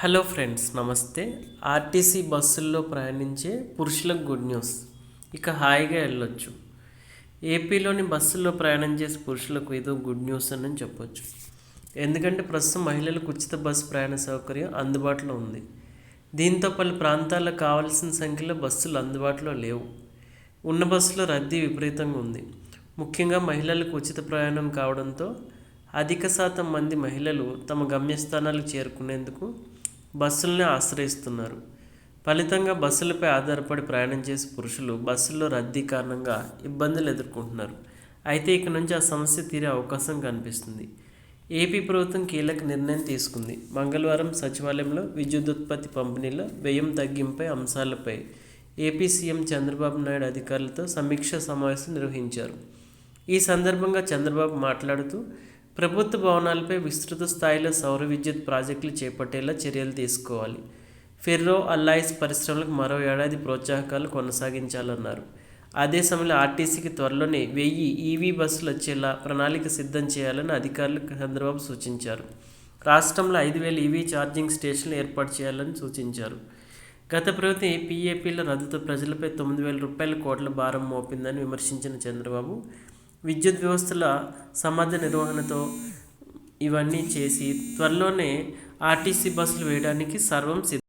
Hello friends నమస్తే. RTC బస్సుల్లో ప్రయాణించే పురుషులకు గుడ్ న్యూస్. ఇక హాయిగా వెళ్ళొచ్చు. ఏపీలోని బస్సుల్లో ప్రయాణం చేసే పురుషులకు ఏదో గుడ్ న్యూస్ అని చెప్పొచ్చు. ఎందుకంటే ప్రస్తుతం మహిళలకు ఉచిత బస్సు ప్రయాణ సౌకర్యం అందుబాటులో ఉంది. దీంతో పలు ప్రాంతాల్లో కావాల్సిన సంఖ్యలో బస్సులు అందుబాటులో లేవు. ఉన్న బస్సులో రద్దీ విపరీతంగా ఉంది. ముఖ్యంగా మహిళలకు ఉచిత ప్రయాణం కావడంతో అధిక శాతం మంది మహిళలు తమ గమ్యస్థానాలకు చేరుకునేందుకు బస్సులని ఆశ్రయిస్తున్నారు. ఫలితంగా బస్సులపై ఆధారపడి ప్రయాణం చేసే పురుషులు బస్సుల్లో రద్దీ కారణంగా ఇబ్బందులు ఎదుర్కొంటున్నారు. అయితే ఇక నుంచి ఆ సమస్య తీరే అవకాశం కనిపిస్తుంది. ఏపీ ప్రభుత్వం కీలక నిర్ణయం తీసుకుంది. మంగళవారం సచివాలయంలో విద్యుదుత్పత్తి పంపిణీలో వ్యయం తగ్గింపై అంశాలపై ఏపీ సీఎం చంద్రబాబు నాయుడు అధికారులతో సమీక్ష సమావేశం నిర్వహించారు. ఈ సందర్భంగా చంద్రబాబు మాట్లాడుతూ ప్రభుత్వ భవనాలపై విస్తృత స్థాయిలో సౌర విద్యుత్ ప్రాజెక్టులు చేపట్టేలా చర్యలు తీసుకోవాలి. ఫెర్రో అల్లాయిస్ పరిశ్రమలకు మరో ఏడాది ప్రోత్సాహకాలు కొనసాగించాలన్నారు. అదే సమయంలో ఆర్టీసీకి త్వరలోనే వెయ్యి ఈవీ బస్సులు వచ్చేలా ప్రణాళిక సిద్ధం చేయాలని అధికారులు చంద్రబాబు సూచించారు. రాష్ట్రంలో ఐదు వేల ఈవీ ఛార్జింగ్ స్టేషన్లు ఏర్పాటు చేయాలని సూచించారు. గత ప్రభుత్వం పీఏపీల రద్దుతో ప్రజలపై తొమ్మిది వేల రూపాయల కోట్ల భారం మోపిందని విమర్శించిన చంద్రబాబు విద్యుత్ వ్యవస్థల సమర్థ నిర్వహణతో ఇవన్నీ చేసి త్వరలోనే ఆర్టీసీ బస్సులు వేయడానికి సర్వం సిద్ధం.